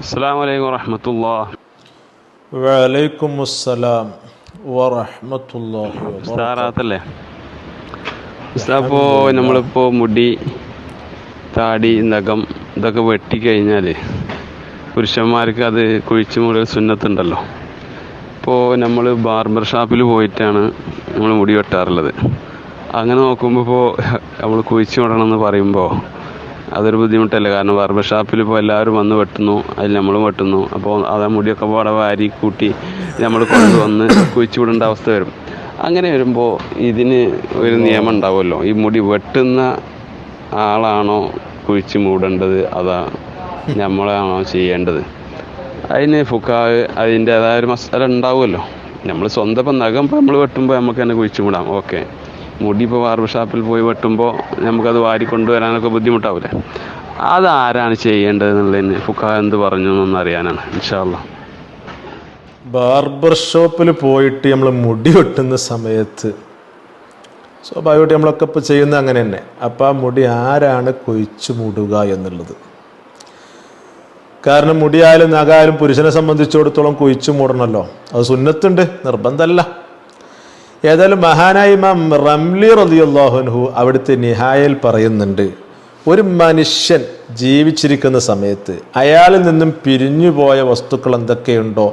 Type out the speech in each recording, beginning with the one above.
അസ്സാം വലൈക്കും വറഹമത്തുള്ള വലൈക്കും അസ്സലാം വറഹ്മത്തുള്ളാഹി ഉസ്താപ്പോൾ നമ്മളിപ്പോൾ മുടി താടി നഖം ഇതൊക്കെ വെട്ടിക്കഴിഞ്ഞാൽ പുരുഷന്മാർക്ക് അത് കുഴിച്ചു മുടി സുന്നത്തുണ്ടല്ലോ. ഇപ്പോൾ നമ്മൾ ബാർബർ ഷാപ്പിൽ പോയിട്ടാണ് നമ്മൾ മുടി വെട്ടാറുള്ളത്. അങ്ങനെ നോക്കുമ്പോൾ ഇപ്പോൾ നമ്മൾ കുഴിച്ചു മൂടണം എന്ന് പറയുമ്പോൾ അതൊരു ബുദ്ധിമുട്ടല്ലേ? കാരണം ബാർബർ ഷാപ്പിൽ ഇപ്പോൾ എല്ലാവരും വന്ന് വെട്ടുന്നു. അതിൽ നമ്മളും വെട്ടുന്നു. അപ്പോൾ അത് മുടിയൊക്കെ പാടെ വാരി കൂട്ടി നമ്മൾ കൊണ്ടുവന്ന് കുഴിച്ചു വിടേണ്ട അവസ്ഥ വരും. അങ്ങനെ വരുമ്പോൾ ഇതിന് ഒരു നിയമം ഉണ്ടാവുമല്ലോ. ഈ മുടി വെട്ടുന്ന ആളാണോ കുഴിച്ച് മൂടേണ്ടത്? അതാ നമ്മളാണോ ചെയ്യേണ്ടത്? അതിന് ഫുക്കാവ് അതിന്റേതായ ഒരു മസാല ഉണ്ടാവുമല്ലോ. നമ്മൾ സ്വന്തം ഇപ്പം നഖം നമ്മൾ വെട്ടുമ്പോൾ നമുക്ക് തന്നെ കുഴിച്ചു മൂടാം. ഓക്കെ. മുടി ഇപ്പോൾ ബാർബർ ഷാപ്പിൽ പോയി വെട്ടുമ്പോൾ നമുക്കത് വാരി കൊണ്ടുവരാനൊക്കെ ബുദ്ധിമുട്ടാവില്ലേ അതാരാണ് ചെയ്യേണ്ടത് എന്നുള്ളതിന് ഫുക്കാവ് എന്ത് പറഞ്ഞു എന്നറിയാനാണ് ഇൻഷാല്ല ബാർബർ ഷോപ്പിൽ പോയിട്ട് നമ്മൾ മുടി വെട്ടുന്ന സമയത്ത് സ്വാഭാവികമായിട്ട് നമ്മളൊക്കെ ഇപ്പോൾ ചെയ്യുന്ന അങ്ങനെ തന്നെ. അപ്പം ആ മുടി ആരാണ് കൊഴിച്ചു മുടുക എന്നുള്ളത്? കാരണം മുടിയായാലും നഖായാലും പുരുഷനെ സംബന്ധിച്ചിടത്തോളം കൊഴിച്ചു മൂടണമല്ലോ അത് സുന്നത്തുണ്ട് നിർബന്ധമല്ല. ഏതായാലും മഹാനായ ഇമാം റംലി റലിയുള്ളാഹുൻഹു അവിടുത്തെ നിഹായയിൽ പറയുന്നുണ്ട് ഒരു മനുഷ്യൻ ജീവിച്ചിരിക്കുന്ന സമയത്ത് അയാളിൽ നിന്നും പിരിഞ്ഞുപോയ വസ്തുക്കൾ എന്തൊക്കെയുണ്ടോ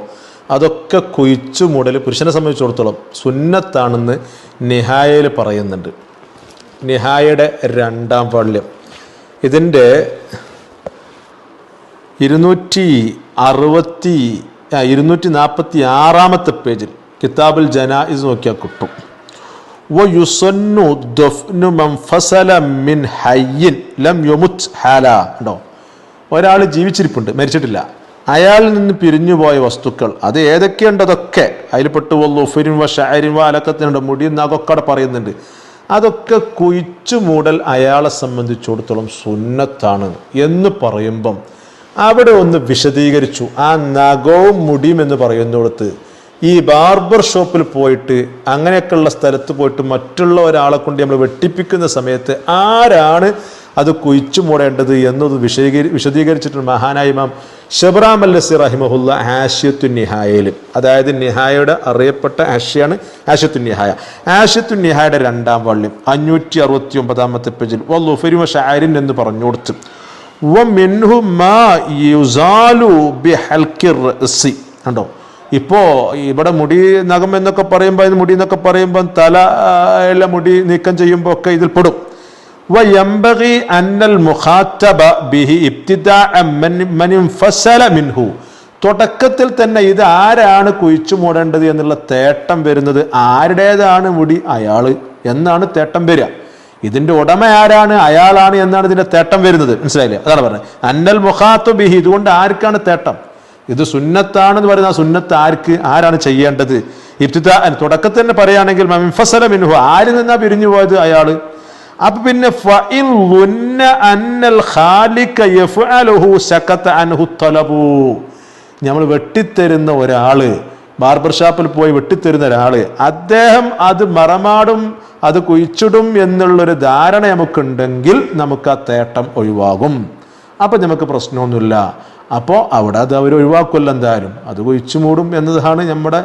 അതൊക്കെ കുഴിച്ചു മൂടൽ പുരുഷനെ സംബന്ധിച്ചിടത്തോളം സുന്നത്താണെന്ന് നിഹായയിൽ പറയുന്നുണ്ട്. നിഹായയുടെ രണ്ടാം വാള്യം ഇതിന്റെ ഇരുന്നൂറ്റി അറുപത്തി ഇരുന്നൂറ്റി നാൽപ്പത്തി ആറാമത്തെ പേജിൽ കിതാബുൽ ജനായിസ് നോക്കിയാൽ കിട്ടും. മൻ ലം ഹാല ഉണ്ടോ ഒരാൾ ജീവിച്ചിരിപ്പുണ്ട് മരിച്ചിട്ടില്ല. അയാളിൽ നിന്ന് പിരിഞ്ഞുപോയ വസ്തുക്കൾ അത് ഏതൊക്കെയുണ്ട് അതൊക്കെ അതിൽ പെട്ടു വ ഷാരിൻ അലക്കത്തിനുണ്ട് മുടിയും നഖമൊക്കെ അവിടെ പറയുന്നുണ്ട്. അതൊക്കെ കുഴിച്ചു മൂടൽ അയാളെ സംബന്ധിച്ചിടത്തോളം സുന്നത്താണ് എന്ന് പറയുമ്പം അവിടെ ഒന്ന് വിശദീകരിച്ചു. ആ നഖവും മുടിയും എന്ന് പറയുന്നിടത്ത് ഈ ബാർബർ ഷോപ്പിൽ പോയിട്ട് അങ്ങനെയൊക്കെയുള്ള സ്ഥലത്ത് പോയിട്ട് മറ്റുള്ള ഒരാളെ കൊണ്ട് നമ്മൾ വെട്ടിപ്പിക്കുന്ന സമയത്ത് ആരാണ് അത് കുഴിച്ചു മൂടേണ്ടത് എന്നത് വിശദീകരി വിശദീകരിച്ചിട്ടുണ്ട് മഹാനായ ഇമാം ഷബ്രാം നസീർ റഹിമഹുല്ല ആഷ്യത്തു നിഹായയിൽ. അതായത് നിഹായയുടെ അറിയപ്പെട്ട ആഷ്യയാണ് ആഷ്യത്തു നിഹായ. ആഷ്യത്തു നിഹായുടെ രണ്ടാം വള്ളിയും അഞ്ഞൂറ്റി അറുപത്തി ഒമ്പതാമത്തെ പേജിൽ വല്ലുഫരിമ ഷാരിൻ എന്ന് പറഞ്ഞു കൊടുത്തു വമിൻഹു മാ യുസാലു ബിഹൽക്കിർ റഅസി കണ്ടോ ഇപ്പോ ഇവിടെ മുടി നഖം എന്നൊക്കെ പറയുമ്പോൾ ഇത് മുടി എന്നൊക്കെ പറയുമ്പോൾ തല ആ, ഉള്ള മുടി നീക്കം ചെയ്യുമ്പോൾ ഒക്കെ ഇതിൽ പെടും وينبغي أن المخاطب به ابتداء من من انفصل منه തുടക്കത്തിൽ തന്നെ ഇത് ആരാണ് കുഴിച്ചു മൂടേണ്ടത് എന്നുള്ള തേട്ടം വരുന്നത് ആരുടേതാണ് മുടി അയാള് എന്നാണ് തേട്ടം വരിക ഇതിന്റെ ഉടമ ആരാണ് അയാളാണ് എന്നാണ് ഇതിന്റെ തേട്ടം വരുന്നത് മനസ്സിലായില്ലേ അതാണ് പറഞ്ഞത് അന്നൽ മുഖാത്തു ബിഹി ഇതുകൊണ്ട് ആർക്കാണ് തേട്ടം ഇത് സുന്നത്താണെന്ന് പറയുന്ന ആ സുന്നത്ത് ആർക്ക് ആരാണ് ചെയ്യേണ്ടത്? ഇബ്തിദാ തുടക്കത്തിൽ തന്നെ പറയുകയാണെങ്കിൽ മമിഫസല മിൻഹു ആരിൽ നിന്നാ പിരിഞ്ഞു പോയത് അയാൾ അപ്പൊ പിന്നെ നമ്മൾ വെട്ടിത്തരുന്ന ഒരാൾ ബാർബർ ഷാപ്പിൽ പോയി വെട്ടിത്തരുന്ന ഒരാൾ അദ്ദേഹം അത് മറമാടും അത് കുഴിച്ചിടും എന്നുള്ളൊരു ധാരണ നമുക്കുണ്ടെങ്കിൽ നമുക്ക് ആ തേട്ടം ഒഴിവാകും. അപ്പം നമുക്ക് പ്രശ്നമൊന്നുമില്ല. അപ്പോൾ അവിടെ അത് അവർ ഒഴിവാക്കുമല്ലോ എന്തായാലും. അത് കുഴിച്ചു മൂടും എന്നതാണ് നമ്മുടെ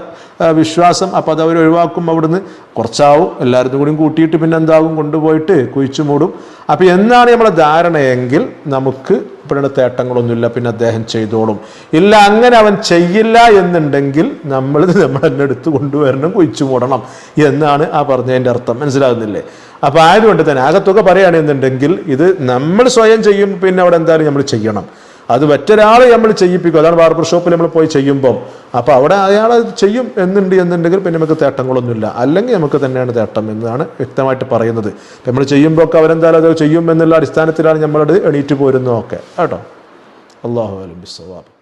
വിശ്വാസം. അപ്പോൾ അത് അവർ ഒഴിവാക്കും അവിടുന്ന്. കുറച്ചാവും എല്ലാവരും കൂടിയും കൂട്ടിയിട്ട് പിന്നെ എന്താകും കൊണ്ടുപോയിട്ട് കുഴിച്ചു മൂടും. അപ്പോൾ എന്നാണ് നമ്മളെ ധാരണയെങ്കിൽ നമുക്ക് ഇവിടെ തേട്ടങ്ങളൊന്നുമില്ല പിന്നെ അദ്ദേഹം ചെയ്തോളും. ഇല്ല അങ്ങനെ അവൻ ചെയ്യില്ല എന്നുണ്ടെങ്കിൽ നമ്മൾ നമ്മൾ തന്നെ എടുത്ത് കൊണ്ടുവരണം കുഴിച്ചു മൂടണം എന്നാണ് ആ പറഞ്ഞതിന്റെ അർത്ഥം. മനസ്സിലാകുന്നില്ലേ? അപ്പോൾ ആയതുകൊണ്ട് തന്നെ ആകത്തൊക്കെ പറയുകയാണെന്നുണ്ടെങ്കിൽ ഇത് നമ്മൾ സ്വയം ചെയ്യും പിന്നെ അവിടെ എന്തായാലും നമ്മൾ ചെയ്യണം. അത് മറ്റൊരാളെ നമ്മൾ ചെയ്യിപ്പിക്കും. അതാണ് ബാർബർ ഷോപ്പിൽ നമ്മൾ പോയി ചെയ്യുമ്പം. അപ്പോൾ അവിടെ അയാൾ ചെയ്യും എന്നുണ്ട് എന്നുണ്ടെങ്കിൽ പിന്നെ നമുക്ക് തേട്ടങ്ങളൊന്നുമില്ല. അല്ലെങ്കിൽ നമുക്ക് തന്നെയാണ് തേട്ടം എന്നാണ് വ്യക്തമായിട്ട് പറയുന്നത്. നമ്മൾ ചെയ്യുമ്പോൾ ഒക്കെ അവരെന്തായാലും അത് ചെയ്യും എന്നുള്ള അടിസ്ഥാനത്തിലാണ് നമ്മളത് എണീറ്റ് പോരുന്നതൊക്കെ. കേട്ടോ? അള്ളാഹു അലം ബിസ്വാബ്